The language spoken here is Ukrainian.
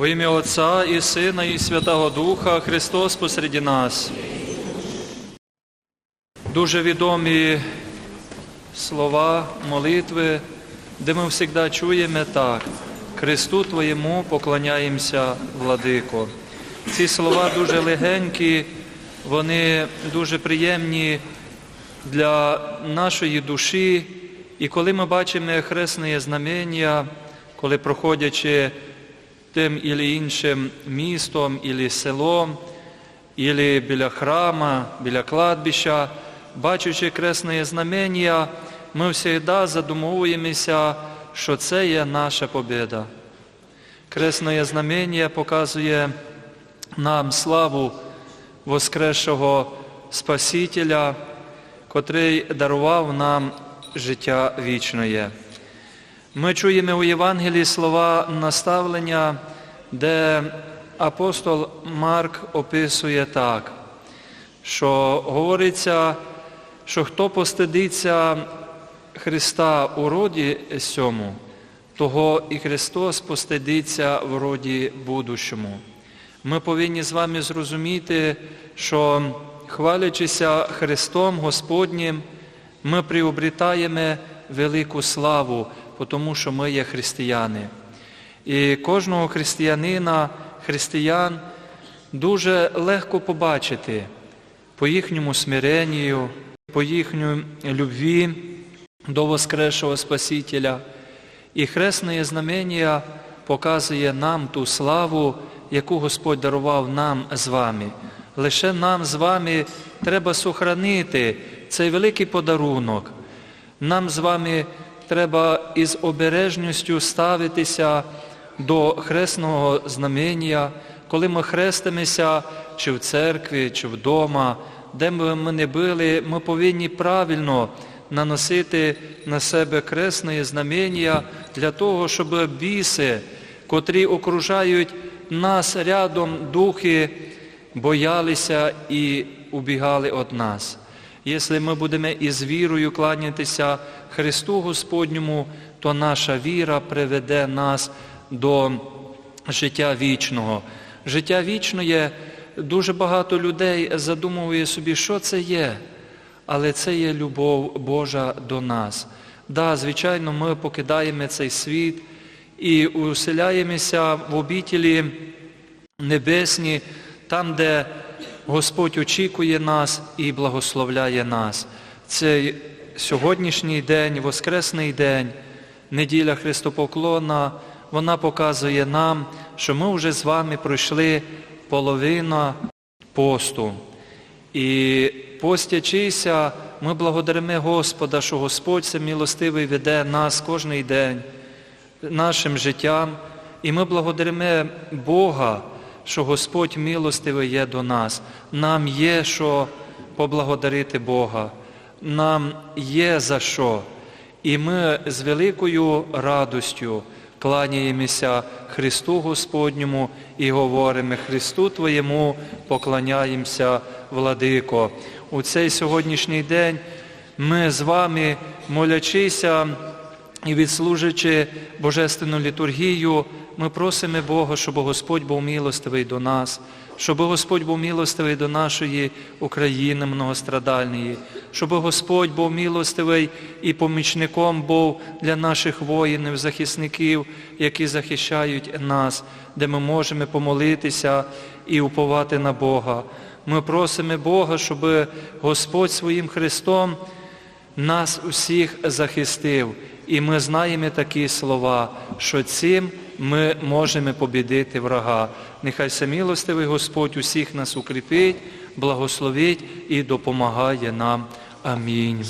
Во ім'я Отця і Сина, і Святого Духа Христос посереді нас. Дуже відомі слова молитви, де ми завжди чуємо так. Христу Твоєму поклоняємося, владико. Ці слова дуже легенькі, вони дуже приємні для нашої душі. І коли ми бачимо хресне знамення, коли проходячи тим і іншим містом, і селом, і біля храма, біля кладбища, бачачи кресне знамення, ми завжди задумовуємося, що це є наша побіда. Кресне знамення показує нам славу Воскресшого Спасителя, котрий дарував нам життя вічне. Ми чуємо у Євангелії слова наставлення, де апостол Марк описує так, що говориться, що хто постидиться Христа у роді сьому, того і Христос постидиться в роді будущому. Ми повинні з вами зрозуміти, що хвалячися Христом Господнім, ми приобретаємо велику славу, тому що ми є християни. І кожного християнина, християн дуже легко побачити по їхньому смиренню, по їхньому любві до Воскресшого Спасителя. І хресне знамення показує нам ту славу, яку Господь дарував нам з вами. Лише нам з вами треба сохранити цей великий подарунок. Нам з вами треба із обережністю ставитися до хресного знамення, коли ми хрестимося чи в церкві, чи вдома, де б ми не були, ми повинні правильно наносити на себе кресне знамення для того, щоб біси, котрі окружають нас рядом духи, боялися і убігали від нас. Якщо ми будемо із вірою кланятися Христу Господньому, то наша віра приведе нас до життя вічного. Життя вічне дуже багато людей задумує собі, що це є, але це є любов Божа до нас. Да, звичайно, ми покидаємо цей світ і уселяємося в обітілі небесні, там, де Господь очікує нас і благословляє нас. Цей сьогоднішній день, Воскресний день, неділя Христопоклона, вона показує нам, що ми вже з вами пройшли половина посту. І постячися, ми благодаримо Господа, що Господь це милостивий веде нас кожний день нашим життям. І ми благодаримо Бога, що Господь милостивий є до нас. Нам є що поблагодарити Бога, нам є за що. І ми з великою радостю кланяємося Христу Господньому і говоримо, Христу Твоєму поклоняємося, владико. У цей сьогоднішній день ми з вами, молячися і відслуживши Божественну літургію, ми просимо Бога, щоб Господь був милостивий до нас, щоб Господь був милостивий до нашої України многострадальної, щоб Господь був милостивий і помічником був для наших воїнів, захисників, які захищають нас, де ми можемо помолитися і уповати на Бога. Ми просимо Бога, щоб Господь своїм Христом нас усіх захистив. І ми знаємо такі слова, що цим ми можемо побідити врага. Нехай самілостивий Господь усіх нас укріпить, благословить і допомагає нам. Амінь.